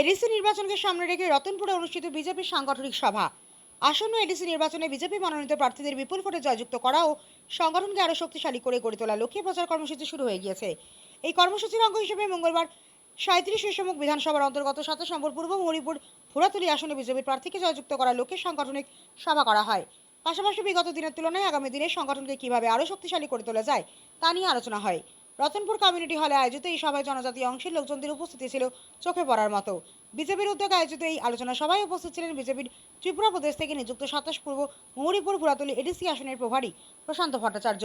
ADC নির্বাচনকে সামনে রেখে রতনপুরে অনুষ্ঠিত বিজেপির সাংগঠনিক সভা। আসন্ন এডিসি নির্বাচনে বিজেপি মনোনীত প্রার্থীদের বিপুল ভোটে জয়যুক্ত করা ও সংগঠনকে আরও শক্তিশালী করে গড়ে তোলা লক্ষ্যে প্রচার কর্মসূচি শুরু হয়ে গিয়েছে। এই কর্মসূচির অঙ্গ হিসেবে মঙ্গলবার সাঁত্রিশ শেষমুখ বিধানসভার অন্তর্গত সাতাশ পূর্ব মহরিপুর ফুরাতুলি আসনে বিজেপির প্রার্থীকে জয়যুক্ত করার লক্ষ্যে সাংগঠনিক সভা করা হয়। পাশাপাশি বিগত দিনের তুলনায় আগামী দিনে সংগঠনকে কীভাবে আরও শক্তিশালী করে তোলা যায় তা নিয়ে আলোচনা হয়। রতনপুর কমিউনিটি হলে আয়োজিত এই সভায় জনজাতি অংশের লোকজনদের উপস্থিতি ছিল চোখে পড়ার মতো। বিজেপির উদ্যোগে আয়োজিত এই আলোচনা সভায় উপস্থিত ছিলেন বিজেপির ত্রিপুরা প্রদেশ থেকে নিযুক্ত সাতাশ পূর্ব মৌরিপুর পুরাতলি এডিসি আসনের প্রভারী প্রশান্ত ভট্টাচার্য।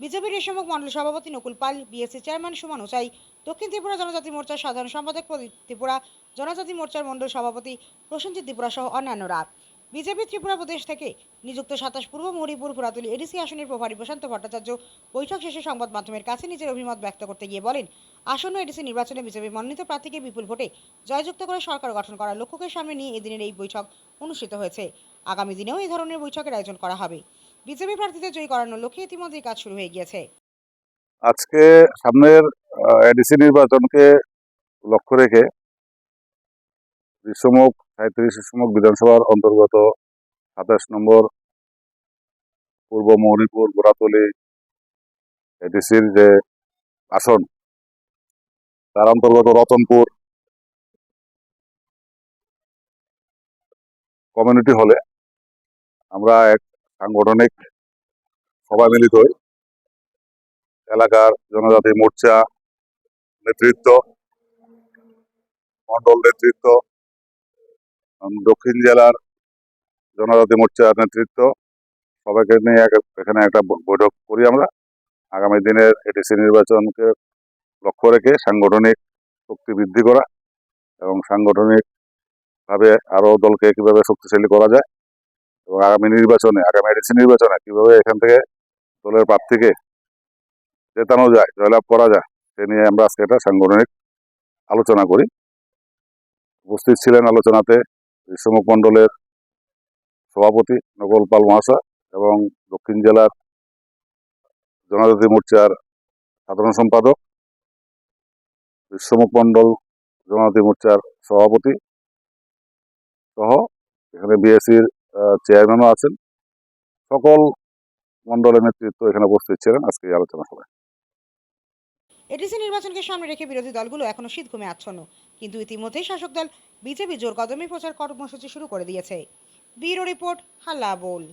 বিজেপির রেশমক মণ্ডল সভাপতি নকুল পাল, বিএসসি চেয়ারম্যান সুমন ওচাই দক্ষিণ ত্রিপুরা জনজাতি মোর্চার সাধারণ সম্পাদক প্রদীপ ত্রিপুরা, জনজাতি মোর্চার মণ্ডল সভাপতি প্রসেনজিৎ ত্রিপুরা সহ অন্যান্যরা। বিজেপি ত্রিপুরা প্রদেশ থেকে নিযুক্ত সাতাশ পূর্ব মহরিপুর পুরাতলি এডিসি আসনের প্রভারী প্রশান্ত ভট্টাচার্য বৈঠক শেষে সংবাদ মাধ্যমের কাছে নিজের অভিমত ব্যক্ত করতে গিয়ে বলেন, আসন্ন এডিসি নির্বাচনে বিজেপি মনোনীত প্রার্থীকে বিপুল ভোটে জয়যুক্ত করে সরকার গঠন করার লক্ষ্যকে সামনে নিয়ে এদিনের এই বৈঠক অনুষ্ঠিত হয়েছে। আগামী দিনেও এই ধরনের বৈঠকের আয়োজন করা হবে। বিজেপি প্রার্থীদের জয়ী করানোর লক্ষ্যে ইতিমধ্যেই কাজ শুরু হয়ে গিয়েছে। আজকে সামনের এডিসি নির্বাচনকে লক্ষ্য রেখে বিশ্বমুখ সাঁত্রিশ বিশ্বমুখ বিধানসভার অন্তর্গত সাতাশ নম্বর, পূর্ব মৌরিপুর গোড়াতলি, এডিসির যে আসন, তার অন্তর্গত রতনপুর কমিউনিটি হলে আমরা এক সাংগঠনিক সভা মিলিত হই। এলাকার জনজাতি মোর্চা নেতৃত্ব মন্ডল নেতৃত্ব দক্ষিণ জেলার জনজাতি মোর্চার নেতৃত্ব। সবাইকে নিয়ে এখানে একটা বৈঠক করি আমরা। আগামী দিনের এটিসি নির্বাচনকে লক্ষ্য রেখে সাংগঠনিক শক্তি বৃদ্ধি করা এবং সাংগঠনিক ভাবে আরও দলকে কীভাবে শক্তিশালী করা যায় এবং আগামী নির্বাচনে, আগামী এডিসি নির্বাচনে কীভাবে এখান থেকে দলের প্রার্থীকে জেতানো যায়, জয়লাভ করা যায়, সে নিয়ে আমরা আজকে একটা সাংগঠনিক আলোচনা করি। উপস্থিত ছিলেন আলোচনাতে বিশ্বমুখ মণ্ডলের সভাপতি নকল পাল মহাশয় এবং দক্ষিণ জেলার জনজাতি মোর্চার সাধারণ সম্পাদক বিশ্বমুখ মণ্ডল জনজাতি মোর্চার সভাপতি সহ এখানে বিএসসির চেয়ারম্যানও আছেন। সকল মণ্ডলের নেতৃত্ব এখানে উপস্থিত ছিলেন আজকে এই আলোচনা সভায়। এডিসি নির্বাচনকে সামনে রেখে বিরোধী দলগুলো এখনও শীত ঘুমে আচ্ছন্ন। কিন্তু ইতিমধ্যেই শাসক দল বিজেপি জোর কদমে প্রচার কর্মসূচি শুরু করে দিয়েছে। ব্যুরো রিপোর্ট হাল্লা বোল।